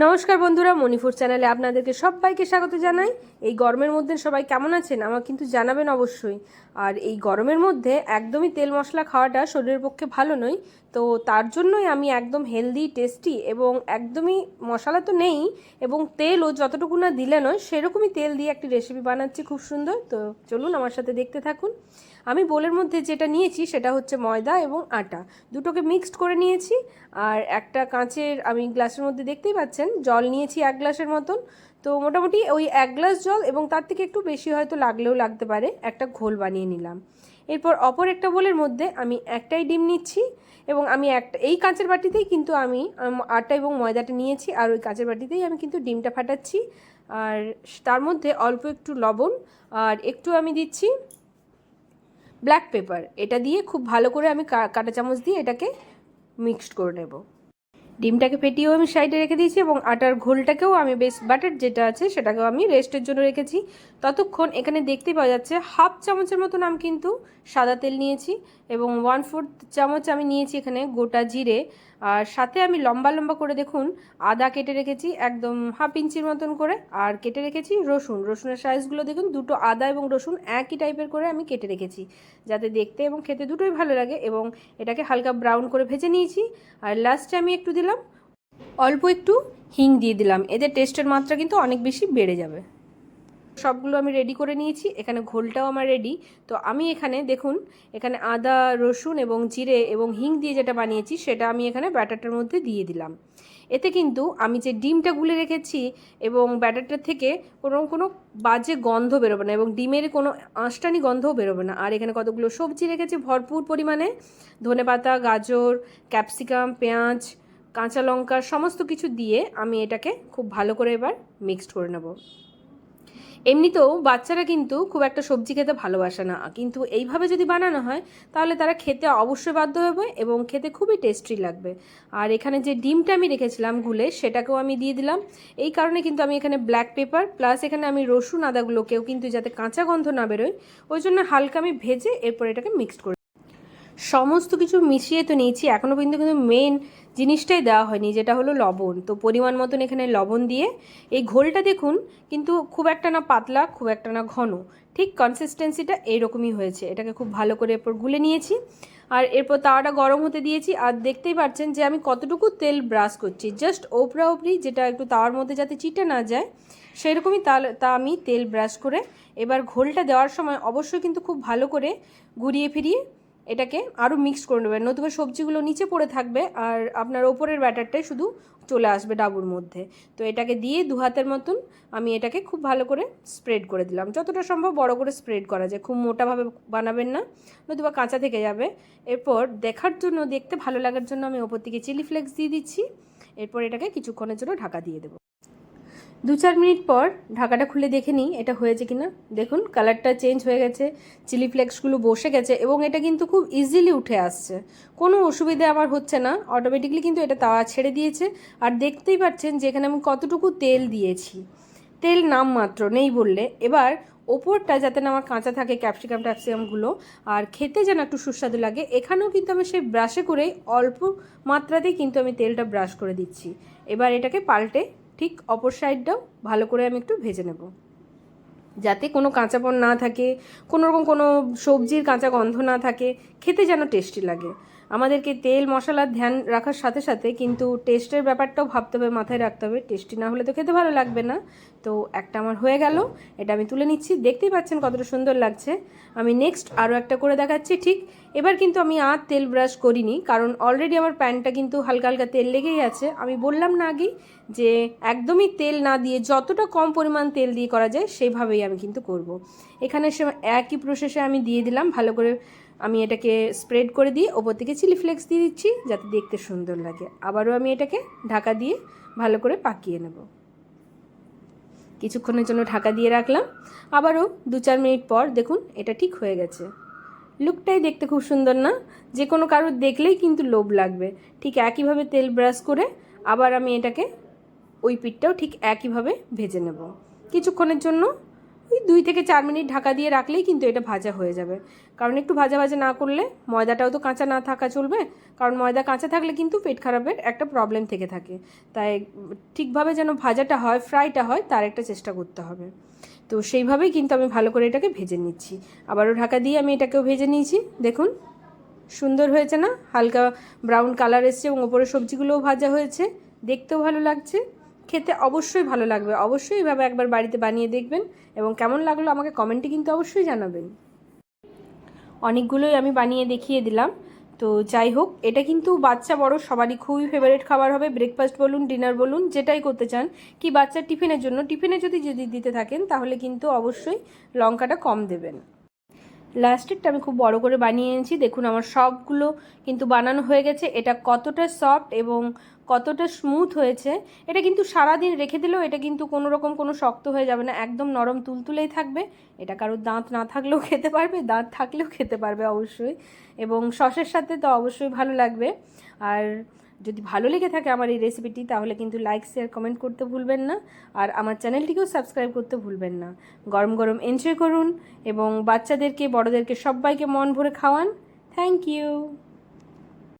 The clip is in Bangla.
নমস্কার বন্ধুরা, মণিপুর চ্যানেলে আপনাদেরকে সবাইকে স্বাগত জানাই। এই গরমের মধ্যে সবাই কেমন আছেন? আমার কিন্তু জানাবেন অবশ্যই। আর এই গরমের মধ্যে একদমই তেল মশলা খাওয়াটা শরীরের পক্ষে ভালো নয়। তো তার জন্যই আমি একদম হেলদি টেস্টি এবং একদমই মশলা তো নেই এবং তেলও যতটুকু না দিলে নয়, সেরকমই তেল দিয়ে একটি রেসিপি বানাচ্ছি খুব সুন্দর। তো চলুন আমার সাথে দেখতে থাকুন। আমি বোলের মধ্যে যেটা নিয়েছি সেটা হচ্ছে ময়দা এবং আটা। দুটোকে মিক্সড করে নিয়েছি আর একটা কাঁচের আমি গ্লাসের মধ্যে দেখতেই পাচ্ছেন, জল নিয়েছি এক গ্লাসের মতন। তো মোটামুটি ওই এক গ্লাস জল এবং তার থেকে একটু বেশি হয়তো লাগলেও লাগতে পারে, একটা ঘোল বানিয়ে নিলাম। এরপর অপর একটা বোলের মধ্যে আমি একটাই ডিম নিচ্ছি এবং আমি একটা এই কাঁচের বাটিতেই কিন্তু আমি আটা এবং ময়দাটা নিয়েছি আর ওই কাঁচের বাটিতেই আমি কিন্তু ডিমটা ফাটাচ্ছি। আর তার মধ্যে অল্প একটু লবণ আর একটু আমি দিচ্ছি ব্ল্যাক পেপার। এটা দিয়ে খুব ভালো করে আমি কাঁটা চামচ দিয়ে এটাকে মিক্সড করে নেব। ডিমটাকে ফেটিয়েও আমি সাইডে রেখে দিয়েছি এবং আটার ঘোলটাকেও আমি বেশ বাটার যেটা আছে সেটাকেও আমি রেস্টের জন্য রেখেছি। ততক্ষণ এখানে দেখতে পাওয়া যাচ্ছে হাফ চামচের মতন আমি কিন্তু সাদা তেল নিয়েছি এবং ওয়ান ফোর্থ চামচ আমি নিয়েছি এখানে গোটা জিরে। আর সাথে আমি লম্বা লম্বা করে দেখুন আদা কেটে রেখেছি একদম হাফ ইঞ্চির মতন করে, আর কেটে রেখেছি রসুন। রসুনের সাইজগুলো দেখুন, দুটো আদা এবং রসুন একই টাইপের করে আমি কেটে রেখেছি, যাতে দেখতে এবং খেতে দুটোই ভালো লাগে এবং এটাকে হালকা ব্রাউন করে ভেজে নিয়েছি। আর লাস্টে আমি একটু দিলাম, অল্প একটু হিং দিয়ে দিলাম এদের টেস্টের মাত্রা কিন্তু অনেক বেশি বেড়ে যাবে। সবগুলো আমি রেডি করে নিয়েছি। এখানে ঘোলটাও আমার রেডি তো আমি এখানে দেখুন, এখানে আদা, রসুন এবং জিরে এবং হিং দিয়ে যেটা বানিয়েছি, সেটা আমি এখানে ব্যাটারটার মধ্যে দিয়ে দিলাম। এতে কিন্তু আমি যে ডিমটা গুলে রেখেছি এবং ব্যাটারটার থেকে কোনো কোনো বাজে গন্ধ বেরোবে না এবং ডিমের কোনো আঁশটানি গন্ধও বেরোবে না। আর এখানে কতগুলো সবজি রেখেছি ভরপুর পরিমাণে। ধনেপাতা, গাজর, ক্যাপসিকাম, পেঁয়াজ, কাঁচা লঙ্কা, সমস্ত কিছু দিয়ে আমি এটাকে খুব ভালো করে এবার মিক্সড করে নেব। এমনিতেও বাচ্চারা কিন্তু খুব একটা সবজি খেতে ভালোবাসে না। কিন্তু এইভাবে যদি বানানো হয়, তাহলে তারা খেতে অবশ্যই বাধ্য হবে এবং খেতে খুবই টেস্টি লাগবে। আর এখানে যে ডিমটা আমি রেখেছিলাম গুলে, সেটাকেও আমি দিয়ে দিলাম। এই কারণে কিন্তু আমি এখানে ব্ল্যাক পেপার প্লাস এখানে আমি রসুন, আদাগুলোকেও কিন্তু যাতে কাঁচা গন্ধ না বেরোয়, ওই জন্য হালকা আমি ভেজে এরপর এটাকে মিক্সড করে সমস্ত কিছু মিশিয়ে তো নিয়েছি এখনও পর্যন্ত কিন্তু মেন জিনিসটাই দেওয়া হয়নি, যেটা হলো লবণ। তো পরিমাণ মতন এখানে লবণ দিয়ে এই ঘোলটা দেখুন, কিন্তু খুব একটা না পাতলা, খুব একটা না ঘন। ঠিক কনসিস্টেন্সিটা এইরকমই হয়েছে। এটাকে খুব ভালো করে এরপর গুলে নিয়েছি। আর এরপর তাওয়াটা গরম হতে দিয়েছি। আর দেখতেই পাচ্ছেন যে আমি কতটুকু তেল ব্রাশ করছি। জাস্ট ওপরা ওপরি যেটা একটু তাওয়ার মধ্যে যাতে চিটে না যায়, সেরকমই তা আমি তেল ব্রাশ করে এবার ঘোলটা দেওয়ার সময় অবশ্যই কিন্তু খুব ভালো করে ঘুরিয়ে ফিরিয়ে এটাকে আরও মিক্স করে নেবেন। নতুবা সবজিগুলো নিচে পড়ে থাকবে আর আপনার ওপরের ব্যাটারটাই শুধু চলে আসবে ডাবুর মধ্যে। তো এটাকে দিয়ে দু হাতের মতন আমি এটাকে খুব ভালো করে স্প্রেড করে দিলাম। যতটা সম্ভব বড় করে স্প্রেড করা যায়। খুব মোটাভাবে বানাবেন না, নতুবা কাঁচা থেকে যাবে। এরপর দেখার জন্য, দেখতে ভালো লাগার জন্য আমি ওপর থেকে চিলি ফ্লেক্স দিয়ে দিচ্ছি। এরপর এটাকে কিছুক্ষণের জন্য ঢাকা দিয়ে দেবো। দু চার মিনিট পর ঢাকাটা খুলে দেখে নিই এটা হয়েছে কিনা। দেখুন, কালারটা চেঞ্জ হয়ে গেছে, চিলি ফ্লেক্সগুলো বসে গেছে এবং এটা কিন্তু খুব ইজিলি উঠে আসছে। কোনো অসুবিধা আমার হচ্ছে না অটোমেটিকলি কিন্তু এটা তাওয়া ছেড়ে দিয়েছে। আর দেখতেই পাচ্ছেন যে এখানে আমি কতটুকু তেল দিয়েছি। তেল নাম মাত্র, নেই বললে। এবার ওপরটা যাতে না আমার কাঁচা থাকে, ক্যাপসিকাম, ট্যাপসিকামগুলো, আর খেতে যেন একটু সুস্বাদু লাগে, এখানেও কিন্তু আমি সেই ব্রাশে করেই অল্প মাত্রাতেই কিন্তু আমি তেলটা ব্রাশ করে দিচ্ছি। এবার এটাকে পাল্টে ঠিক অপর সাইডটাও ভালো করে আমি একটু ভেজে নেব। যাতে কোনো কাঁচাপন না থাকে কোনো রকম কোনো সবজির কাঁচা গন্ধ না থাকে, খেতে যেন টেস্টি লাগে। আমাদেরকে তেল মশলার ধ্যান রাখার সাথে সাথে কিন্তু টেস্টের ব্যাপারটাও ভাবতে হবে, মাথায় রাখতে হবে। টেস্টি না হলে তো খেতে ভালো লাগবে না। তো একটা আমার হয়ে গেল। এটা আমি তুলে নিচ্ছি। দেখতেই পাচ্ছেন কতটা সুন্দর লাগছে। আমি নেক্সট আরও একটা করে দেখাচ্ছি, ঠিক? এবার কিন্তু আমি আর তেল ব্রাশ করিনি, কারণ অলরেডি আমার প্যানটা কিন্তু হালকা হালকা তেল লেগেই আছে। আমি বললাম না আগেই যে একদমই তেল না দিয়ে যতটা কম পরিমাণ তেল দিয়ে করা যায়, সেইভাবেই আমি কিন্তু করব। এখানে সে একই প্রসেসে আমি দিয়ে দিলাম, ভালো করে আমি এটাকে স্প্রেড করে দিয়ে ওপর থেকে চিলি ফ্লেক্স দিয়ে দিচ্ছি, যাতে দেখতে সুন্দর লাগে। আবারও আমি এটাকে ঢাকা দিয়ে ভালো করে পাকিয়ে নেব। কিছুক্ষণের জন্য ঢাকা দিয়ে রাখলাম। আবারও দু চার মিনিট পর দেখুন, এটা ঠিক হয়ে গেছে। লুকটাই দেখতে খুব সুন্দর না? যে কোনো কারোর দেখলেই কিন্তু লোভ লাগবে। ঠিক একইভাবে তেল ব্রাশ করে আবার আমি এটাকে ওই পিঠটাও ঠিক একইভাবে ভেজে নেব। কিছুক্ষণের জন্য ওই দুই থেকে চার মিনিট ঢাকা দিয়ে রাখলেই কিন্তু এটা ভাজা হয়ে যাবে। কারণ একটু ভাজা ভাজা না করলে ময়দাটাও তো কাঁচা না থাকা চলবে। কারণ ময়দা কাঁচা থাকলে কিন্তু পেট খারাপের একটা প্রবলেম থেকে থাকে। তাই ঠিকভাবে যেন ভাজাটা হয় ফ্রাইটা হয়, তার একটা চেষ্টা করতে হবে। তো সেইভাবেই কিন্তু আমি ভালো করে এটাকে ভেজে নিচ্ছি। আবারও ঢাকা দিয়ে আমি এটাকেও ভেজে নিয়েছি। দেখুন, সুন্দর হয়েছে না? হালকা ব্রাউন কালার এসছে এবং ওপরে সবজিগুলোও ভাজা হয়েছে। দেখতেও ভালো লাগছে। খেতে অবশ্যই ভালো লাগবে। অবশ্যই এভাবে একবার বাড়িতে বানিয়ে দেখবেন এবং কেমন লাগল আমাকে কমেন্টে কিন্তু অবশ্যই জানাবেন। অনেকগুলোই আমি বানিয়ে দেখিয়ে দিলাম। তো যাই হোক, এটা কিন্তু বাচ্চা বড়, সবারই খুবই ফেভারিট খাবার হবে। ব্রেকফাস্ট বলুন ডিনার বলুন, যেটাই করতে চান। কি বাচ্চার টিফিনের জন্য, টিফিনে যদি যদি দিতে থাকেন, তাহলে কিন্তু অবশ্যই লঙ্কাটা কম দেবেন। লাস্টেরটা আমি খুব বড় করে বানিয়ে এনেছি। দেখুন, আমার সবগুলো কিন্তু বানানো হয়ে গেছে। এটা কতটা সফট এবং কতটা স্মুথ হয়েছে, এটা কিন্তু সারাদিন রেখে দিলেও এটা কিন্তু কোনো রকম কোনো শক্ত হয়ে যাবে না, একদম নরম তুলতুলেই থাকবে, এটা কারোর দাঁত না থাকলেও খেতে পারবে, দাঁত থাকলেও খেতে পারবে অবশ্যই, এবং সসের সাথে তো অবশ্যই ভালো লাগবে, আর যদি ভালো লেগে থাকে আমার এই রেসিপিটি তাহলে কিন্তু লাইক শেয়ার কমেন্ট করতে ভুলবেন না, আর আমার চ্যানেলটিকেও সাবস্ক্রাইব করতে ভুলবেন না, গরম গরম এনজয় করুন, এবং বাচ্চাদেরকে, বড়োদেরকে সবাইকে মন ভরে খাওয়ান থ্যাংক ইউ